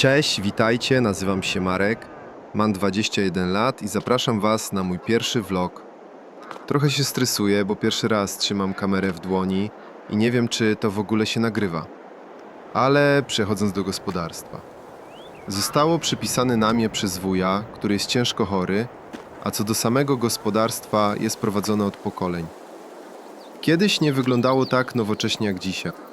Cześć, witajcie, nazywam się Marek, mam 21 lat i zapraszam Was na mój pierwszy vlog. Trochę się stresuję, bo pierwszy raz trzymam kamerę w dłoni i nie wiem, czy to w ogóle się nagrywa. Ale przechodząc do gospodarstwa. Zostało przypisane na mnie przez wuja, który jest ciężko chory, a co do samego gospodarstwa jest prowadzone od pokoleń. Kiedyś nie wyglądało tak nowocześnie jak dzisiaj.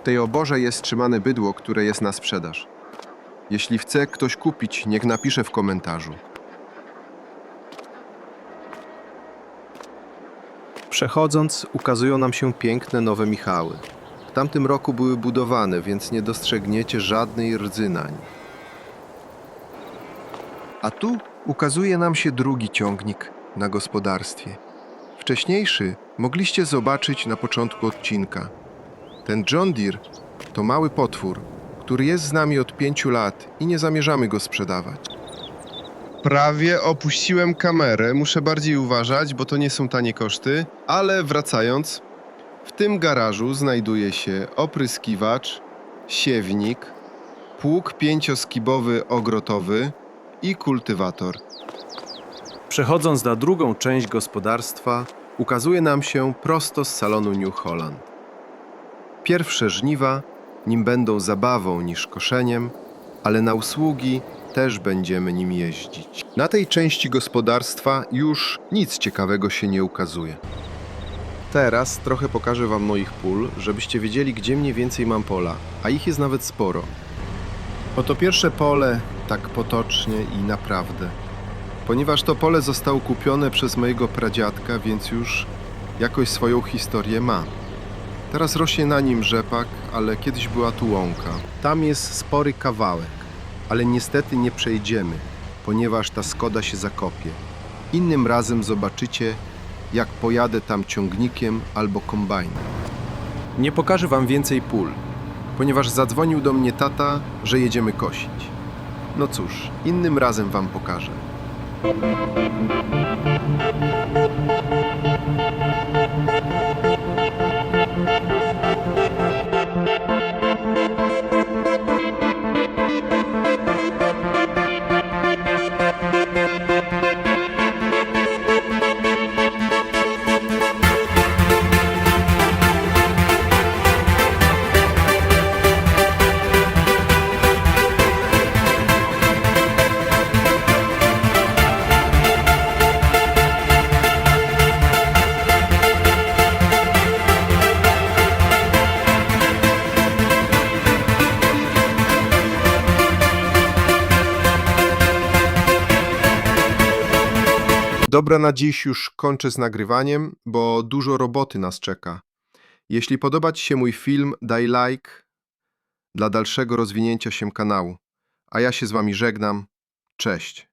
W tej oborze jest trzymane bydło, które jest na sprzedaż. Jeśli chce ktoś kupić, niech napisze w komentarzu. Przechodząc, ukazują nam się piękne nowe Michały. W tamtym roku były budowane, więc nie dostrzegniecie żadnej rdzy na nich. A tu ukazuje nam się drugi ciągnik na gospodarstwie. Wcześniejszy mogliście zobaczyć na początku odcinka. Ten John Deere to mały potwór, który jest z nami od pięciu lat i nie zamierzamy go sprzedawać. Prawie opuściłem kamerę, muszę bardziej uważać, bo to nie są tanie koszty, ale wracając, w tym garażu znajduje się opryskiwacz, siewnik, pług pięcioskibowy ogrotowy i kultywator. Przechodząc na drugą część gospodarstwa, ukazuje nam się prosto z salonu New Holland. Pierwsze żniwa, nim będą zabawą niż koszeniem, ale na usługi też będziemy nim jeździć. Na tej części gospodarstwa już nic ciekawego się nie ukazuje. Teraz trochę pokażę Wam moich pól, żebyście wiedzieli, gdzie mniej więcej mam pola, a ich jest nawet sporo. Oto pierwsze pole, tak potocznie i naprawdę. Ponieważ to pole zostało kupione przez mojego pradziadka, więc już jakoś swoją historię ma. Teraz rośnie na nim rzepak, ale kiedyś była tu łąka. Tam jest spory kawałek, ale niestety nie przejdziemy, ponieważ ta skoda się zakopie. Innym razem zobaczycie, jak pojadę tam ciągnikiem albo kombajnem. Nie pokażę wam więcej pól, ponieważ zadzwonił do mnie tata, że jedziemy kosić. No cóż, innym razem wam pokażę. Dobra, na dziś już kończę z nagrywaniem, bo dużo roboty nas czeka. Jeśli podoba Ci się mój film, daj like dla dalszego rozwinięcia się kanału. A ja się z Wami żegnam. Cześć.